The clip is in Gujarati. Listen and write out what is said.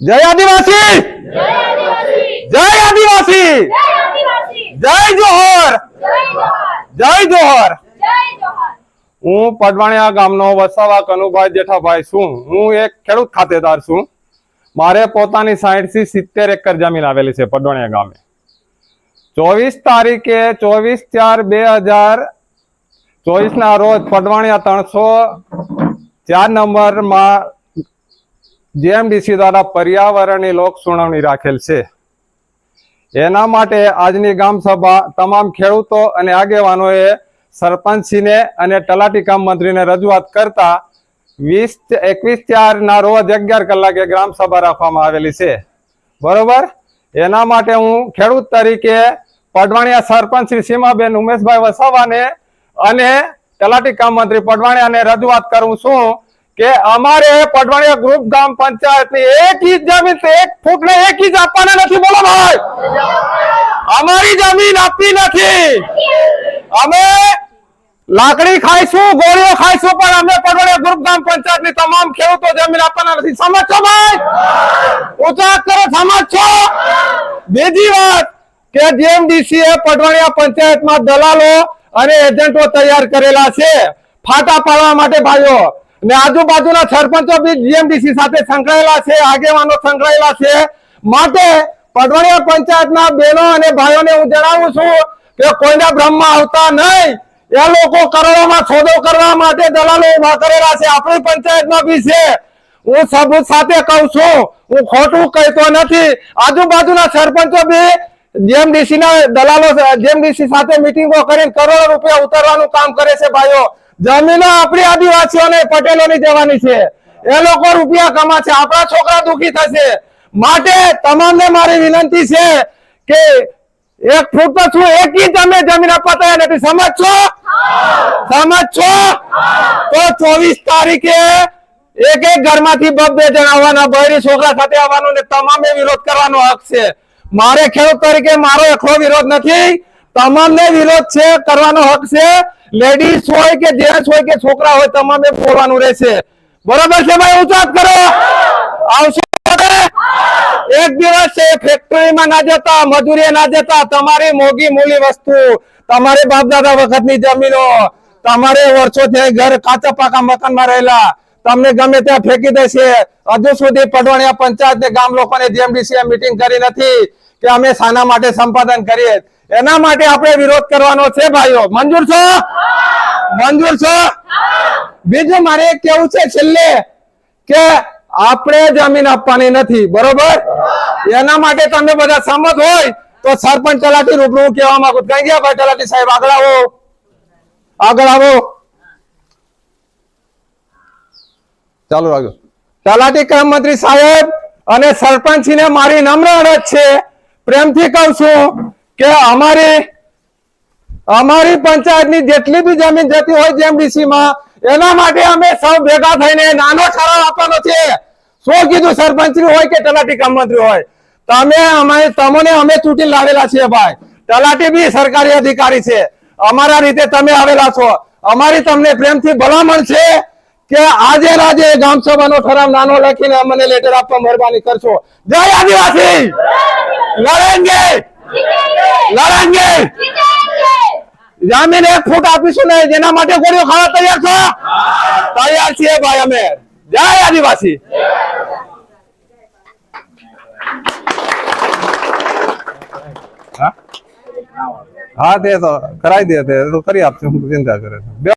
જય આદિવાસી! જય આદિવાસી! જય જોહર! જય જોહર! હું પડવાણિયા ગામનો વસાવા કનુભાઈ જેઠાભાઈ છું. હું એક ખેડૂત ખાતેદાર છું. મારે પોતાની સાઠથી સિત્તેર એકર જમીન આવેલી છે પડવાણિયા ગામે. ચોવીસ તારીખે ચોવીસ ચાર બે હજાર ચોવીસ ના રોજ પડવાણિયા ત્રણસો ચાર નંબરમાં જેએમડીસી દ્વારા પર્યાવરણની લોક સુનાવણી રાખેલ છે. એના માટે આજની ગામ તમામ ખેડૂતો અને આગેવાનોએ સરપંચશ્રીને અને તલાટી કામ મંત્રીને રજૂઆત કરતા વીસ એકવીસ ચારના રોજ અગિયાર કલાકે ગ્રામ સભા રાખવામાં આવેલી છે. બરોબર? એના માટે હું ખેડૂત તરીકે પડવાણિયા સરપંચ શ્રી સીમાબેન ઉમેશભાઈ વસાવાને અને તલાટી કામ મંત્રી પડવાણિયાને રજૂઆત કરું છું. કે અમારે પડવાણીયા ગ્રુપ ગામ પંચાયતની એક ઇંચ જમીન એક ફૂટ ને એક ઇંચ આપવાના નથી બોલો ભાઈ. અમારી જમીન આપતી નથી. અમે લાકડી ખાઈશું, ગોળીઓ ખાઈશું, પણ અમે પડવાણીયા ગ્રુપ ગ્રામ પંચાયતની તમામ ખેડૂતો જમીન આપવાના નથી. સમજશો ભાઈ? ઉચાક કરો સમજશો બીજી વાત કે જીએમડીસી એ પડવાડિયા પંચાયતમાં દલાલો અને એજન્ટો તૈયાર કરેલા છે. ફાટા પાડવા માટે ભાઈઓ ને આજુબાજુના સરપંચો બી જીએમડીસી સાથે સંકળાયેલા છે, આગેવાનો સંકળાયેલા છે. માટે પડવાડિયા પંચાયતના બહેનો અને ભાઈઓને હું જણાવું છું કે કોઈના બ્રહ્મમાં આવતા નહીં. એ લોકો કરોડોમાં સોદો કરવા માટે દલાલો ઊભા કરેલા છે. આપણી પંચાયતમાં બી છે. હું સબૂત સાથે કહું છું, હું ખોટું કહેતો નથી. આજુબાજુના સરપંચો બી જેમડીસી ના દલાલો જેમડીસી સાથે મિટિંગો કરીને કરોડો રૂપિયા ઉતારવાનું કામ કરે છે ભાઈઓ. જમીનો આપણી આદિવાસીઓને પટેલોની જવાની છે. એ લોકો રૂપિયા કમાશે. આપણા છોકરા દુખી થશે. માટે તમામને મારી વિનંતી છે કે એક ફૂટ તો છું, એક તમે જમીન આપવા તૈયાર નથી સમજશો સમજશો તો ચોવીસ તારીખે એક એક ઘરમાંથી બબ્બે જણ આવવાના બહેરી છોકરા સાથે આવવાનું ને તમામે વિરોધ કરવાનો હક છે. મારે ખેડૂત તરીકે મારો એકલો વિરોધ નથી. તમામને વિરોધ છે, કરવાનો હક છે. લેડીઝ હોય કે જેન્ટ્સ હોય કે છોકરા હોય, તમામે બોલવાનું રહેશે. બરોબર છે ભાઈ? ઉચાત કરો. આવશે એક દિવસ છે ફેક્ટરીમાં ના જતા મજૂરી ના જતા, તમારી મોગી મૂલી વસ્તુ, તમારી બાપ દાદા વખતની જમીનો, તમારે વર્ષોથી ઘર કાચા પાકા મકાનમાં રહેલા, તમને ગમે ત્યાં ફેંકી દેશે. હજુ સુધી પડવાણિયા પંચાયત ને ગામ લોકોને જીએમડીસી મીટિંગ કરી નથી કે અમે શાના માટે સંપાદન કરીએ. એના માટે આપણે વિરોધ કરવાનો છે, ભાઈઓ. મંજૂર છો? મંજૂર છો? બીજું મારે કેવું છે છેલ્લે કે આપણે જમીન આપવાની નથી બરોબર? એના માટે તમે બધા સંમત હોય તો સરપંચ તલાટી રૂબરૂ હું કહેવા માંગુ કઈ ગયા ભાઈ તલાટી સાહેબ? આગળ આવો. આગળ આવો. ચાલુ રાખજો તલાટી કામ મંત્રી સાહેબ અને સરપંચને મારી નમ્ર અરજ છે. પ્રેમથી કહું છું કે અમારી અમારી પંચાયતની જેટલી બી જમીન જતી હોય જેમડીસી માં એના માટે અમે સૌ ભેગા થઈને નાનો ઠરાવ આપવાનો છે. શું કીધું સરપંચ હોય કે તલાટી કામ મંત્રી હોય? તમે અમારે તમને અમે ચૂંટી લાવેલા છીએ ભાઈ. તલાટી બી સરકારી અધિકારી છે. અમારા રીતે તમે આવેલા છો. અમારી તમને પ્રેમથી ભલામણ છે કે આજે રાજે ગામ સભાનો ઠરાવ નાનો લખીને અમને લેટર આપવા મહેરબાની કરશો. જય આદિવાસી! લડેંગે લડેંગે જમીન એક ફૂટ આપીશું ને જેના માટે ગોળીઓ ખાવા તૈયાર છો? તૈયાર છીએ ભાઈ અમે. જય આદિવાસી. હા? તે તો કરાવી દે, તે તો કરી આપશે હું ચિંતા કરે છે.